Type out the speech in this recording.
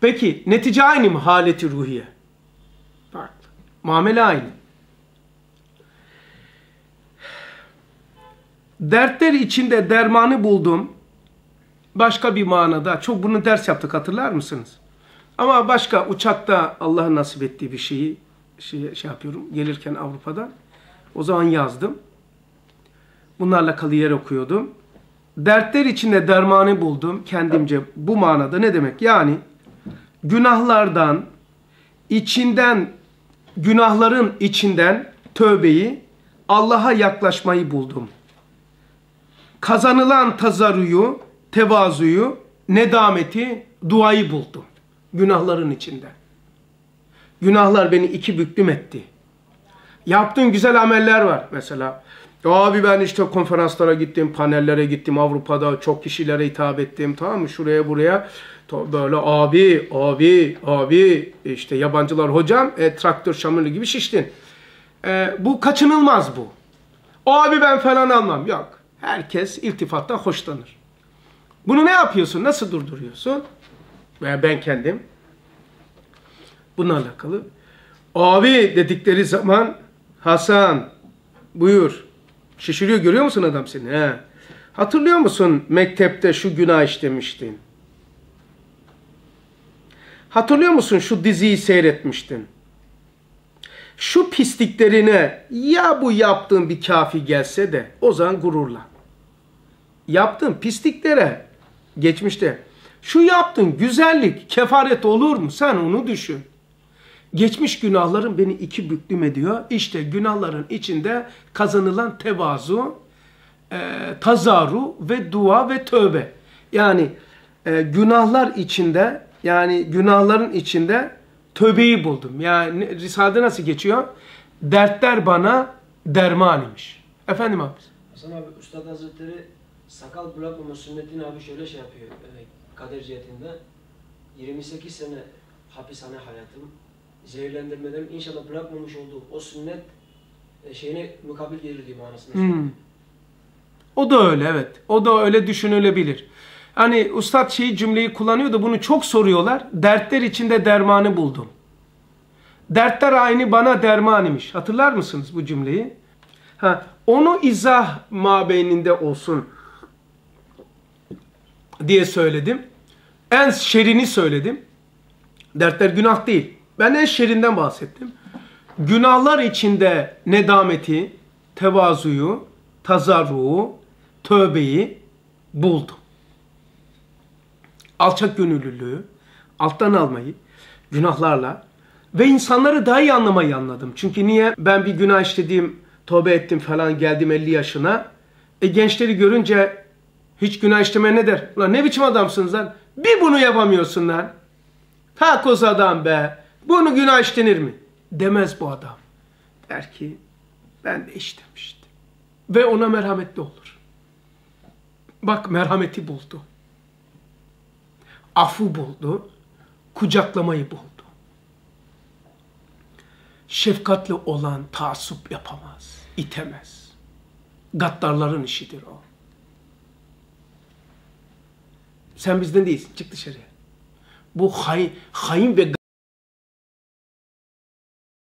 Peki netice aynı mı haleti ruhiye? Farklı. Muamele aynı. Dertler içinde dermanı buldum. Başka bir manada. Çok bunu ders yaptık hatırlar mısınız? Ama başka uçakta Allah'ın nasip ettiği bir şeyi şey, şey yapıyorum. Gelirken Avrupa'da. O zaman yazdım. Bunlarla kalı yer okuyordum. Dertler içinde dermanı buldum kendimce. Bu manada ne demek? Yani günahlardan, içinden, günahların içinden tövbeyi, Allah'a yaklaşmayı buldum. Kazanılan tazarruyu, tevazuyu, nedameti, duayı buldum. Günahların içinde. Günahlar beni iki büklüm etti. Yaptığın güzel ameller var mesela. Abi ben işte konferanslara gittim, panellere gittim, Avrupa'da çok kişilere hitap ettim, tamam mı? Şuraya buraya böyle abi, abi, abi, işte yabancılar hocam, e, traktör şamırlı gibi şiştin. E, bu kaçınılmaz bu. Abi ben falan almam. Yok. Herkes iltifattan hoşlanır. Bunu ne yapıyorsun? Nasıl durduruyorsun? Veya ben kendim. Bununla alakalı. Abi dedikleri zaman Hasan buyur. Şişiriyor görüyor musun adam seni? He. Hatırlıyor musun mektepte şu günah işlemiştin? Hatırlıyor musun şu diziyi seyretmiştin? Şu pisliklerine ya bu yaptığın bir kafi gelse de o zaman gururla. Yaptığın pisliklere geçmişte şu yaptığın güzellik kefaret olur mu? Sen onu düşün. Geçmiş günahlarım beni iki büklüm ediyor. İşte günahların içinde kazanılan tevazu, e, tazaru ve dua ve tövbe. Yani e, günahlar içinde, yani günahların içinde tövbeyi buldum. Yani Risale'de nasıl geçiyor? Dertler bana derman imiş. Efendim abi. Hasan abi Üstad Hazretleri sakal bırakmama sünnetini abi şöyle şey yapıyor. E, kader cihetinde 28 sene hapishane hayatım zehirlendirmeden inşallah bırakmamış olduğu o sünnet e, şeyine mukabil gelir diye manasında. Hmm. O da öyle evet. O da öyle düşünülebilir. Hani ustad şeyi cümleyi kullanıyor da bunu çok soruyorlar. Dertler içinde dermanı buldum. Dertler aynı bana derman imiş. Hatırlar mısınız bu cümleyi? Ha, onu izah mabeyninde olsun diye söyledim. En şerini söyledim. Dertler günah değil. Ben en şerinden bahsettim. Günahlar içinde nedameti, tevazuyu, tazarruğu, tövbeyi buldum. Alçak gönüllülüğü, alttan almayı, günahlarla ve insanları daha iyi anlamayı anladım. Çünkü niye? Ben bir günah işlediğim, tövbe ettim falan geldim 50 yaşına. E gençleri görünce hiç günah işleme ne der? Ulan ne biçim adamsınız lan? Bir bunu yapamıyorsun lan. Takoz adam be. Bunu günah işlenir mi? Demez bu adam. Der ki ben de işlemiştim. Ve ona merhametli olur. Bak merhameti buldu. Afu buldu. Kucaklamayı buldu. Şefkatli olan taassup yapamaz, itemez. Gaddarların işidir o. Sen bizden değilsin, çık dışarıya. Bu hain, hain ve